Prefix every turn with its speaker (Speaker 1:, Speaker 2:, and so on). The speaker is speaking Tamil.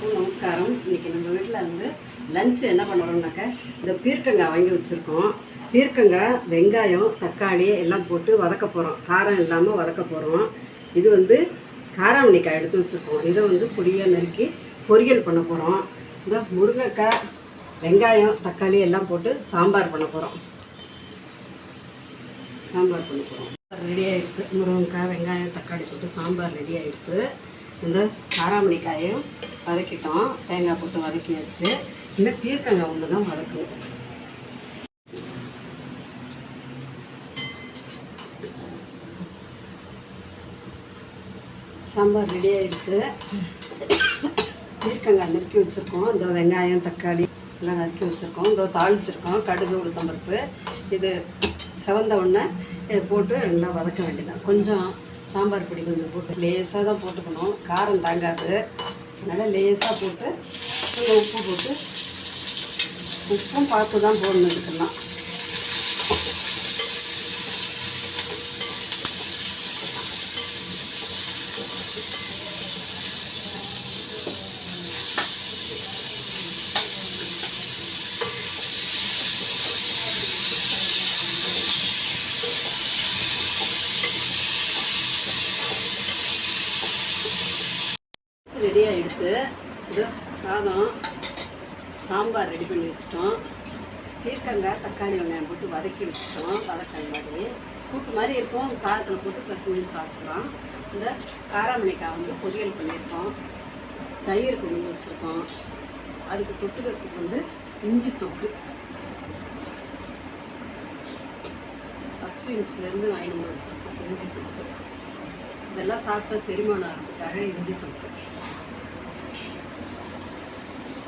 Speaker 1: எல்லாருக்கும் நமஸ்காரம். இன்னைக்கு நம்ம வீட்டில் வந்து லஞ்சு என்ன பண்ணுறோம்னாக்க இந்த பீர்க்கங்காய் வாங்கி வச்சுருக்கோம். பீர்க்கங்காய் வெங்காயம் தக்காளி எல்லாம் போட்டு வதக்க போகிறோம் காரம் இல்லாமல் வதக்க போகிறோம் இது வந்து காராமணிக்காய் எடுத்து வச்சுருக்கோம். இதை வந்து பொடியாக நறுக்கி பொரியல் பண்ண போகிறோம் இந்த முருங்கைக்காய் வெங்காயம் தக்காளி எல்லாம் போட்டு சாம்பார் பண்ண போகிறோம் சாம்பார் பண்ண போகிறோம் ரெடி ஆகிடுது முருங்கைக்காய் வெங்காயம் தக்காளி போட்டு சாம்பார் ரெடி ஆகிடுது இந்த காராமணிக்காயும் வதக்கிட்டோம். தேங்காய் போட்டு வதக்கியாச்சு. இன்னும் பீர்க்கங்காய் ஒன்று தான் வதக்கணும். சாம்பார் ரெடி ஆகிடுது பீர்க்கங்காய் நறுக்கி வச்சுருக்கோம். இந்த வெங்காயம் தக்காளி எல்லாம் நறுக்கி வச்சுருக்கோம். இதோ தாளிச்சிருக்கோம். கடுகு உளுத்தம்பருப்பு. இது செவந்த ஒன்று போட்டு நல்லா வதக்க வேண்டியதான் கொஞ்சம் சாம்பார் பொடி கொஞ்சம் போட்டு லேசாக தான் போட்டுக்கணும் காரம் தாங்காது. அதனால் லேசாக போட்டு கொஞ்சம் உப்பு போட்டு உப்பும் பார்த்து தான் போடணும் இதுக்கெல்லாம். ரெடி ஆகிடுது இது சாதம் சாம்பார் ரெடி பண்ணி வச்சிட்டோம். பீர்க்கங்காய் தக்காளி வெங்காயம் போட்டு வதக்கி வச்சிட்டோம் வதக்காய் மாதிரி. கூட்டு மாதிரி இருக்கும். சாதத்தில் போட்டு பசங்க சாப்பிட்றோம் இந்த காராமணிக்காய் வந்து பொரியல் பண்ணியிருக்கோம். தயிர் கொண்டு வந்து வச்சுருக்கோம். அதுக்கு தொட்டுக்கிறதுக்கு வந்து இஞ்சி தொக்கு. அஸ்வின்ஸ்லேருந்து வாங்கிட்டு வச்சுருக்கோம். இஞ்சி தொக்கு. இதெல்லாம் சாப்பிட்டா செரிமானம் ஆகிறதுக்காக இஞ்சி தொக்கு.